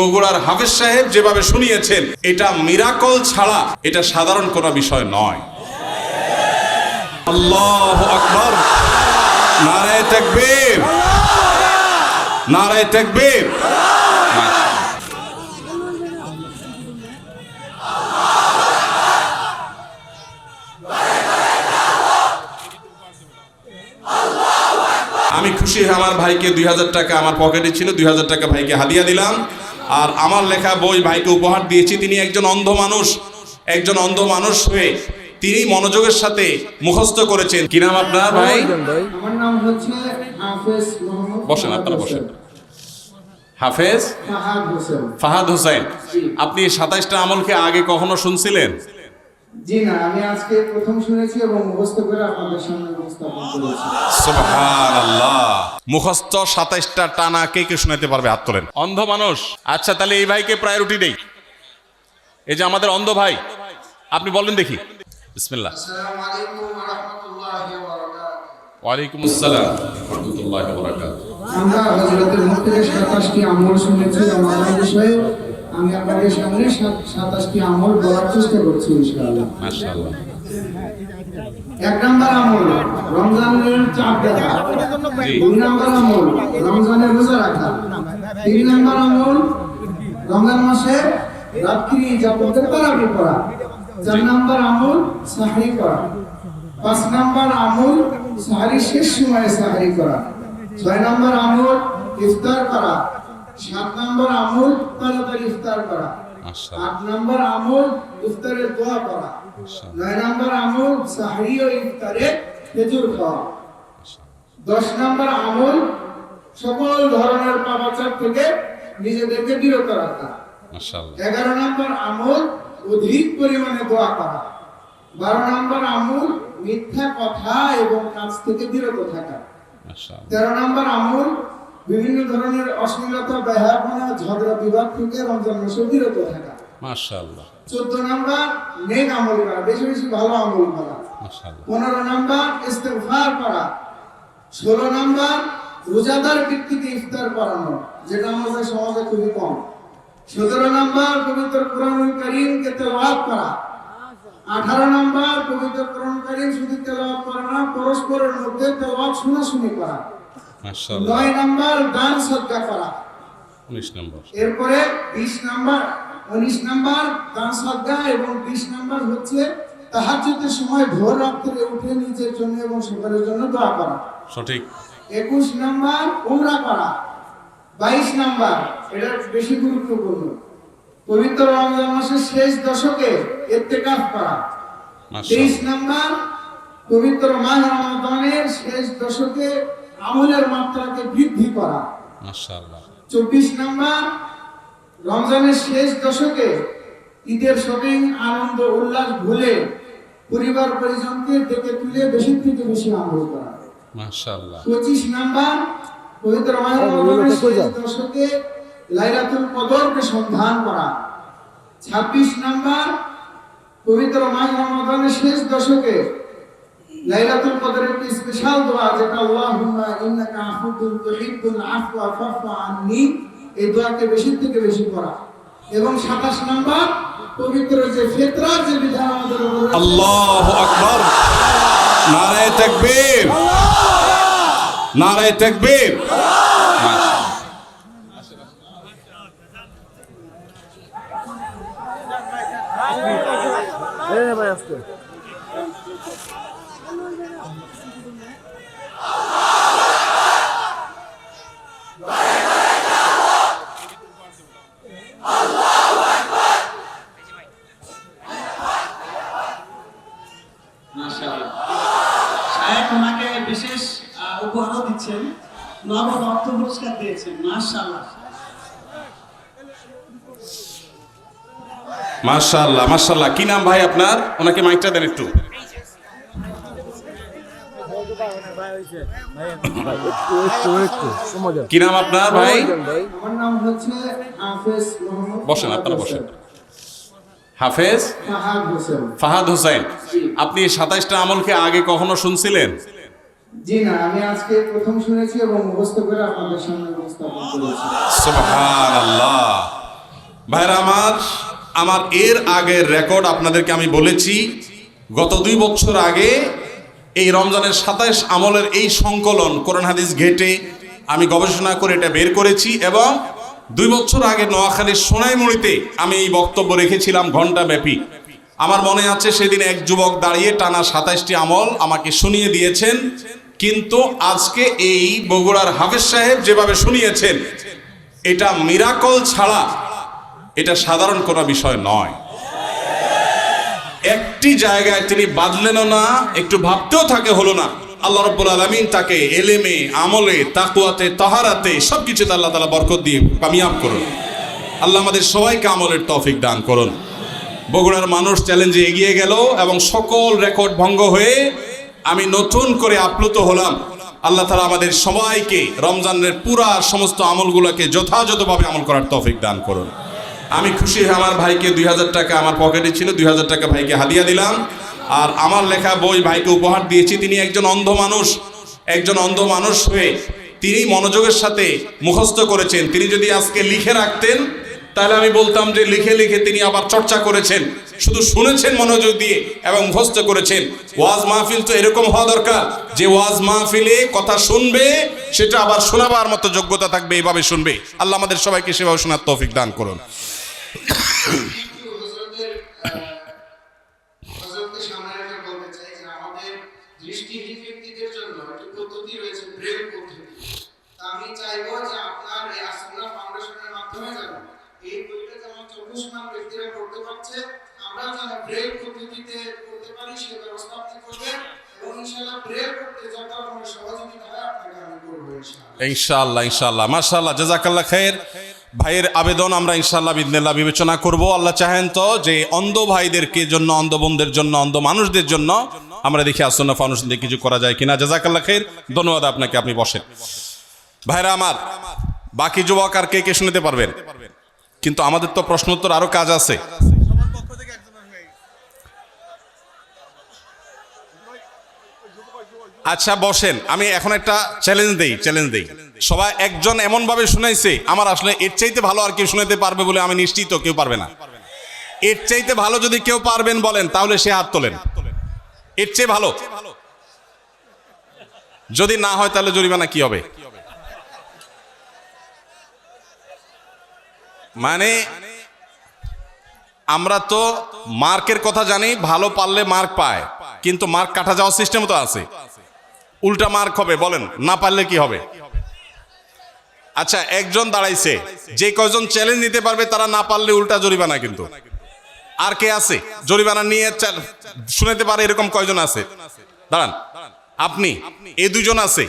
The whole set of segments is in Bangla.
বগুড়ার হাফেজ সাহেব যেভাবে শুনিয়েছেন, এটা মিরাকল ছাড়া এটা সাধারণ কোনো বিষয় নয়। আল্লাহ আকবর। নারায় তাকবীর। নারায় তাকবীর। আমি খুশি আমার ভাইকে দুই হাজার টাকা, আমার পকেটে ছিল দুই হাজার টাকা, ভাইকে হাদিয়া দিলাম। আর আমার লেখা বই ভাইকে উপহার দিয়েছি তিনি একজন অন্ধ মানুষ। একজন অন্ধ মানুষ হয়ে তিনি মনোযোগের সাথে মুখস্থ করেছেন। কি নাম আপনার ভাই? আমার নাম হচ্ছে হাফেজ বসেন আপনারা বসেন। হাফেজ? ফাহাদ হোসেন। ফাহাদ হোসেন। আপনি সাতাইশটা আমলকে আগে কখনো শুনছিলেন? জি না আমি আজকে প্রথম শুনেছি এবং মুখস্থ করে আপনাদের সামনে উপস্থাপন করেছি। সুবহানাল্লাহ। মুখস্থ সাতাইশটা টানা কে কে শোনাতে পারবে? হাত তোলেন। অন্ধ মানুষ। আচ্ছা তাহলে এই ভাইকে প্রায়োরিটি দেই। এই যে আমাদের অন্ধ ভাই আপনি বলেন দেখি। বিসমিল্লাহ। আসসালামু আলাইকুম ওয়া রাহমাতুল্লাহি ওয়া বারাকাতুহু আসসালাম রহমতুল্লাহ আমরা হযরতের মুখ থেকে 27টি আমল শুনেছি রমাদান বিষয়ে আমি আপনাদের সামনে 27টি আমল বলার চেষ্টা করছি ইনশাআল্লাহ। এক নাম্বার আমল রমজানের চাপ দেখা। দুই নাম্বার আমল রমজানের রোজা রাখা। তিন নাম্বার আমল রমজান মাসে রাত্রি জাপতের তারাবি পড়া। চার নাম্বার আমল সাহারি করা। পাঁচ নাম্বার আমল সাহারি শেষ সময়ে সাহারি করা। ছয় নাম্বার আমল ইফতার করা। সাত নাম্বার আমল তাড়াতাড়ি ইফতার করা। আট নাম্বার আমল ইফতারের দোয়া করা। নয় নাম্বার আমল সাহরি ও ইফতারে খেজুর খাওয়া। দশ নাম্বার আমল সকল ধরনের পাপাচার থেকে নিজেদেরকে বিরত রাখা। এগারো নাম্বার আমল অধিক পরিমাণে দোয়া করা। বারো নাম্বার আমল মিথ্যা কথা এবং কাজ থেকে বিরত থাকা। তেরো নাম্বার আমল বিভিন্ন ধরনের অশ্লীলতা ব্যয়াপনা ঝগড়া বিবাদ থেকে রমজান মাসে বিরত থাকা। মাশাআল্লাহ। চোদ্দ নাম্বার নেক আমল করা বেশি বেশি ভালো আমল করা মাশাআল্লাহ। পনেরো নাম্বার ইস্তেগফার করা ষোলো নাম্বার রোজাদার ব্যক্তিকে ইফতার করানো যেটা আমাদের সমাজে খুবই কম। সতেরো নাম্বার পবিত্র কোরআনুল করিমকে তেলাওয়াত করা। আঠারো নাম্বার পবিত্র কোরআন করিম শুধু তেলাওয়াত করা না পরস্পরের মধ্যে তেলাওয়াত শোনাশুনি করা। নয় নাম্বার দান সদ্গা করা। 19 নম্বর। এরপরে বিশ নাম্বার উনিশ নাম্বার দান সদ্গা এবং বিশ নাম্বার হচ্ছে তাহাজ্জুদের সময় ভোর রাত্রে উঠে নিজের জন্য এবং সকলের জন্য দোয়া করা। সঠিক। একুশ নাম্বার উমরা করা। বাইশ নাম্বার এটা বেশি গুরুত্বপূর্ণ। পবিত্র রমজান মাসের শেষ দশকে ইত্তেকাফ করা। তেইশ নাম্বার পবিত্র মাহ রমাদানের শেষ দশকে আমলের মাত্রাকে বৃদ্ধি করা। মাশাআল্লাহ। চব্বিশ নম্বর রমজানের শেষ দশকে ঈদের শপিং আনন্দ উল্লাস ভুলে পরিবার পরিজনকে ডেকে তুলে বেশি থেকে বেশি আমল করা। মাশাআল্লাহ। পঁচিশ নাম্বার পবিত্র শেষ দশকে লাইলাতুল কদরকে সন্ধান করা। ছাব্বিশ নাম্বার পবিত্র মাহ রমাদানের শেষ দশকে লাইলাতুল কদরের একটি স্পেশাল দোয়া যেটা আল্লাহুম্মা ইন্নাকা আফুদুল তুহিব্বুল আফওয়া ফাফু আননি এই দোয়াকে বেশি থেকে বেশি করা এবং 27 নম্বর পবিত্র যে ফিতরার যে বিধান আমাদের উপরে আল্লাহু আকবার। নারায়ে তাকবীর। আল্লাহু তাকবীর নারায়ে তাকবীর। সাহেব নগদ অর্থ পুরস্কার দিয়েছেন মাশাআল্লাহ। মাশাআল্লাহ মাশাআল্লাহ। কি নাম ভাই আপনার? ওনাকে মাইকটা দেন একটু। কি নাম আপনার ভাই? আমার নাম হচ্ছে হাফেজ মোহাম্মদ বসেন আপনারা বসেন। হাফেজ? ফাহাদ হোসেন। ফাহাদ হোসেন। আপনি সাতাইশটা আমলকে আগে কখনো শুনছিলেন? জি না, আমি আজকে প্রথম শুনেছি এবং মুখস্থ করে আপনাদের সামনে উপস্থাপন করেছি। ভাইরা আমার আমার এর আগের রেকর্ড আপনাদেরকে আমি বলেছি, গত দুই বছর আগে এই রমজানের সাতাইশ আমলের এই সংকলন কোরআন হাদিস ঘেটে আমি গবেষণা করে এটা বের করেছি এবং দুই বছর আগে নোয়াখালীর সোনাইমুড়িতে আমি এই বক্তব্য রেখেছিলাম ঘণ্টা ব্যাপী আমার মনে আছে সেদিন এক যুবক দাঁড়িয়ে টানা সাতাইশটি আমল আমাকে শুনিয়ে দিয়েছেন। কিন্তু আজকে এই বগুড়ার হাফেজ সাহেব যেভাবে শুনিয়েছেন, এটা মিরাকল ছাড়া এটা সাধারণ কোনো বিষয় নয়। একটি জায়গায় তিনি বাদলেনও না, একটু ভাবতেও থাকে হলো না। আল্লাহ রব্বুল আলমিন তাকে এলেমে, আমলে তাকুয়াতে তাহারাতে সব কিছুতে আল্লাহ তালা বরকত দিয়ে কামিয়াব করুন। আল্লাহ আমাদের সবাইকে আমলের তৌফিক দান করুন। বগুড়ার মানুষ চ্যালেঞ্জে এগিয়ে গেল এবং সকল রেকর্ড ভঙ্গ হয়ে আমি নতুন করে আপ্লুত হলাম। আল্লাহ তালা আমাদের সবাইকে রমজানের পুরা সমস্ত আমলগুলোকে যথাযথভাবে আমল করার তৌফিক দান করুন। আমি খুশি হয়ে আমার ভাইকে দুই হাজার টাকা আমার পকেটে ছিল, দুই হাজার টাকা ভাইকে হাদিয়া দিলাম। আর আমার লেখা বই ভাইকে উপহার দিয়েছি, তিনি একজন অন্ধ মানুষ। একজন অন্ধ মানুষ হয়ে তিনি মনোযোগের সাথে মুখস্থ করেছেন। তিনি যদি আজকে লিখে রাখতেন তাহলে আমি বলতাম যে লিখে লিখে তিনি আবার চর্চা করেছেন। শুধু শুনেছেন মনোযোগ দিয়ে এবং মুখস্থ করেছেন। ওয়াজ মাহফিল তো এরকম হওয়া দরকার। যে ওয়াজ মাহফিলে কথা শুনবে, সেটা আবার শোনাবার মতো যোগ্যতা থাকবে এইভাবে শুনবে। আল্লাহ আমাদের সবাইকে সেভাবে শোনার তৌফিক দান করুন। আমি চাইব যে আপনার এই ফাউন্ডেশনের মাধ্যমে এই বইটা যেমন চক্ষুষ্মান ব্যক্তিরা পড়তে পারছে, আমরা যেন ব্রেল পদ্ধতিতে পারি সে ব্যবস্থা আপনি করবেন খায়ের ভাইয়ের আবেদন আমরা ইনশাআল্লাহ বিদিনাল্লাহ বিবেচনা করব। আল্লাহ চাহেন তো যে অন্ধ ভাইদেরকে জন্য, অন্ধ বোনদের জন্য, অন্ধ মানুষদের জন্য আমরা দেখি আসন্ন ফাউন্ডেশন দিয়ে কিছু করা যায় কিনা। জাজাকাল্লাহ খায়ের ধন্যবাদ আপনাকে, আপনি বসেন। ভাইরা আমার, বাকি যুবক আর কে কে শুনতে পারবেন? কিন্তু আমাদের তো প্রশ্নোত্তর আরও কাজ আছে। আচ্ছা বসেন। আমি এখন একটা চ্যালেঞ্জ দেই চ্যালেঞ্জ দেই। সবাই একজন এমন ভাবে শুনাইছে, আমার আসলে এর চাইতে ভালো আর কেউ শুনাইতে পারবে বলে আমি নিশ্চিত কেউ পারবে না। এর চাইতে ভালো যদি কেউ পারবেন বলেন, তাহলে সে হাত তোলেন। এর চেয়ে ভালো। যদি না হয়, তাহলে জরিমানা কি হবে? মানে আমরা তো মার্কের কথা জানি, ভালো পারলে মার্ক পায়, কিন্তু মার্ক কাটা যাওয়ার সিস্টেম তো আছে। উল্টা মার্ক হবে, বলেন, না পারলে কি হবে? আচ্ছা একজন দাঁড়াইছে, যে কয়জন চ্যালেঞ্জ নিতে পারবে, তারা না পারলে উল্টা জরিমানা কিন্তু। আর কে আছে? জরিমানা নিয়ে শুনাইতে পারে এরকম কয়জন আছে? দাঁড়ান, আপনি, এই দুজন আছে।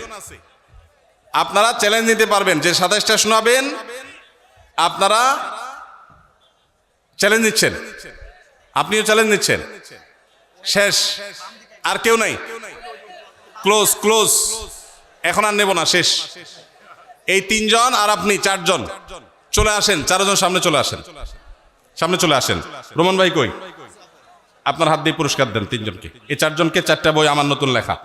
আপনারা চ্যালেঞ্জ নিতে পারবেন, যে সাতাশটা শোনাবেন আপনারা চ্যালেঞ্জ নিচ্ছেন। আপনিও চ্যালেঞ্জ নিচ্ছেন। শেষ। আর কেউ নাই। ক্লোজ ক্লোজ এখন আর নেব না, শেষ। এই তিনজন আর আপনি চারজন। চলে আসেন, চারজন সামনে চলে আসেন। সামনে চলে আসেন। রোমান ভাই কই? আপনার হাত দিয়ে পুরস্কার দেন তিনজনকে। এই চারজনকে চারটা বই আমার নতুন লেখা।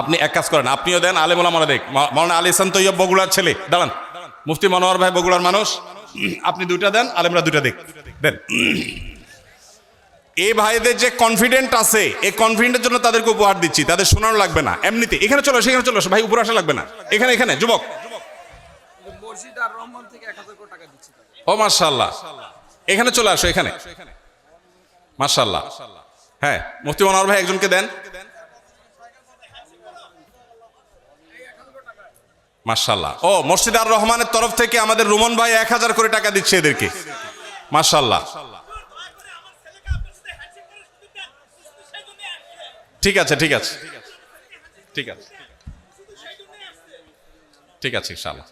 আপনি এক কাজ করেন, আপনিও দেন আলেমুলা মনে দেখ মৌলানা আলী হাসান তৈয়ব বগুড়ার ছেলে। দাঁড়ান। মুফতি মনোহর ভাই বগুড়ার মানুষ। আপনি দুইটা দেন আলেমরা দুইটা দেখ দেন। এই ভাইদের যে কনফিডেন্ট আছে, এই কনফিডেন্টের জন্য তাদেরকে উপহার দিচ্ছি, তাদের শোনানো লাগবে না। এমনিতে, এখানে চলো, সেখানে চলো, ভাই, উপরে আসা লাগবে না। এখানে এখানে, যুবক। ও মার্শাল্লাহ এখানে চলে আসো, এখানে। মার্শাল্লাহ হ্যাঁ মুফতি মনোহর ভাই একজনকে দেন। মার্শাল্লাহ ও, মসজিদ আর রহমানের তরফ থেকে আমাদের রুমন ভাই এক হাজার করে টাকা দিচ্ছে এদেরকে। মার্শাল্লাহ ঠিক আছে ঠিক আছে। ঠিক আছে। ঠিক আছে ইনশাল্লাহ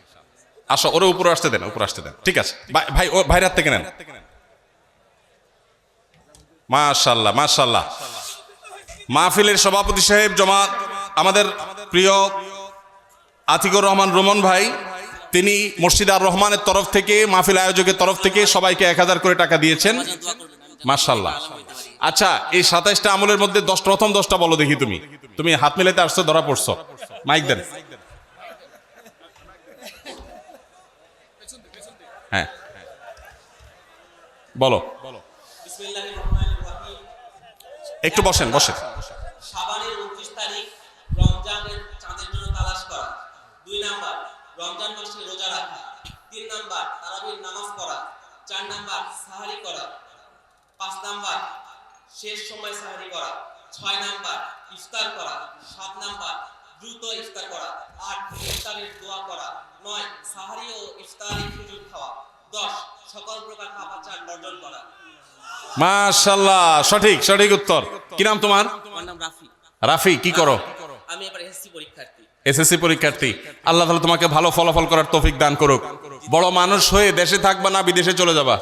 আসো, ওরে উপরে আসতে দেন, উপরে আসতে দেন। ঠিক আছে। ভাই- ও ভাইরাত থেকে নেন। মাশাল্লাহ মাশাল্লাহ মাহফিলের সভাপতি সাহেব জমা আমাদের প্রিয় আতিকুর রহমান রোমন ভাই, তিনি মসজিদ আর রহমানের তরফ থেকে, মাহফিল আয়োজকের তরফ থেকে সবাইকে এক হাজার করে টাকা দিয়েছেন। মাশাল্লাহ আচ্ছা এই সাতাইশটা আমলের মধ্যে দশ, প্রথম দশটা বলো দেখি তুমি। তুমি হাত মিলাইতে আসছো, ধরা পড়ছো। মাইক দেন। হ্যাঁ। বলো। একটু বসেন বসেন শাবানের উনত্রিশ তারিখ রমজানের চাঁদের জন্য তালাশ করা দুই নাম্বার রমজান মাসে রোজা রাখা। তিন নাম্বার তারাবির নামাজ পড়া। চার নাম্বার সাহারি করা। পাঁচ নাম্বার শেষ সময় সাহারি করা। ছয় নাম্বার ইফতার করা। সাত নাম্বার দ্রুত ইফতার করা। আট ইফতারের দোয়া করা। নয় সাহারি ও ইফতারের সুযোগ খাওয়া। দশ সকল প্রকার খাবার চাল বর্জন করা। মাশাল্লাহ সঠিক সঠিক উত্তর। কি নাম তোমার? আমার নাম রাফি। রাফি কি করো? আমি এবার এসএসসি পরীক্ষার্থী। এসএসসি পরীক্ষার্থী আল্লাহ তাআলা তোমাকে ভালো ফলাফল করার তৌফিক দান করুক। বড় মানুষ হয়ে দেশে থাকবা না বিদেশে চলে যাবা।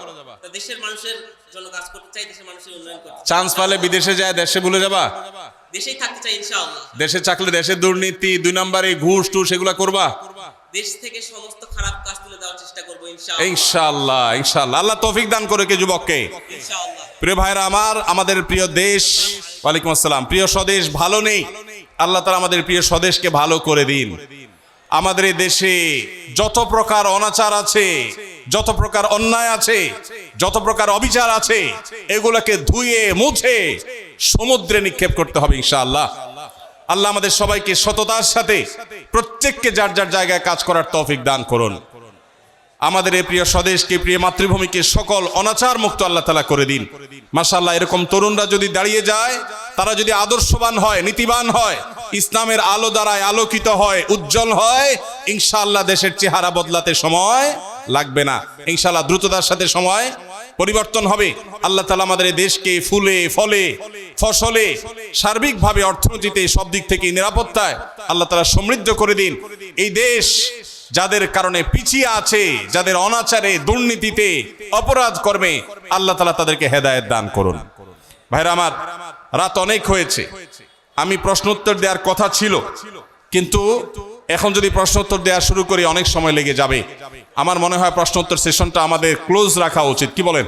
দেশের মানুষের জন্য কাজ করতে চাই দেশের মানুষের উন্নয়ন করতে চান্স পালে বিদেশে যায় দেশে ভুলে যাবা? দেশেই থাকতে চাই ইনশাআল্লাহ। দেশে থাকলে দেশের দুর্নীতি দুই নম্বরে ঘুষ টুস এগুলা করবা? দেশ থেকে সমস্ত খারাপ কাজ তুলে দেওয়ার চেষ্টা করব ইনশাআল্লাহ। ইনশাআল্লাহ ইনশাআল্লাহ। আল্লাহ তৌফিক দান করে কে যুবককে। ইনশাআল্লাহ। প্রিয় ভাইরা আমার আমাদের প্রিয় দেশ ওয়ালাইকুম আসসালাম। প্রিয় স্বদেশ ভালো নেই। আল্লাহ তালা আমাদের প্রিয় স্বদেশকে ভালো করে দিন। আমাদের দেশে যত প্রকার অনাচার আছে, যত প্রকার অন্যায় আছে, যত প্রকার অবিচার আছে, এগুলোকে ধুয়ে, মুছে সমুদ্রে নিক্ষেপ করতে হবে ইনশাআল্লাহ। আল্লাহ আমাদের সবাইকে সততার সাথে প্রত্যেককে যার যার জায়গায় কাজ করার তৌফিক দান করুন। আমাদের এই প্রিয় স্বদেশকে, প্রিয় মাতৃভূমিকে সকল অনাচার মুক্ত আল্লাহ তালা করে দিন। মাসাল্লাহ এরকম তরুণরা যদি দাঁড়িয়ে যায়, তারা যদি আদর্শবান হয়, নীতিবান হয়, ইসলামের আলো দ্বারায় আলোকিত হয়, উজ্জ্বল হয়, ইনশাআল্লাহ দেশের চেহারা বদলাতে সময় লাগবে না। ইনশাআল্লাহ দ্রুততার সাথে সময় পরিবর্তন হবে। আল্লাহ তালা আমাদের দেশকে ফুলে, ফলে, ফসলে, সার্বিকভাবে অর্থনীতিতে সব দিক থেকে নিরাপত্তায় আল্লাহ তালা সমৃদ্ধ করে দিন। এই দেশ যাদের কারণে পিছিয়ে আছে, যাদের অনাচারে, দুর্নীতিতে অপরাধ কর্মে আল্লাহ তালা তাদেরকে হেদায়ত দান করুন। ভাইরা আমার, রাত অনেক হয়েছে। আমি প্রশ্নোত্তর দেওয়ার কথা ছিল, কিন্তু এখন যদি প্রশ্নোত্তর দেওয়া শুরু করি, অনেক সময় লেগে যাবে। আমার মনে হয় প্রশ্নোত্তর সেশনটা আমাদের ক্লোজ রাখা উচিত। কি বলেন?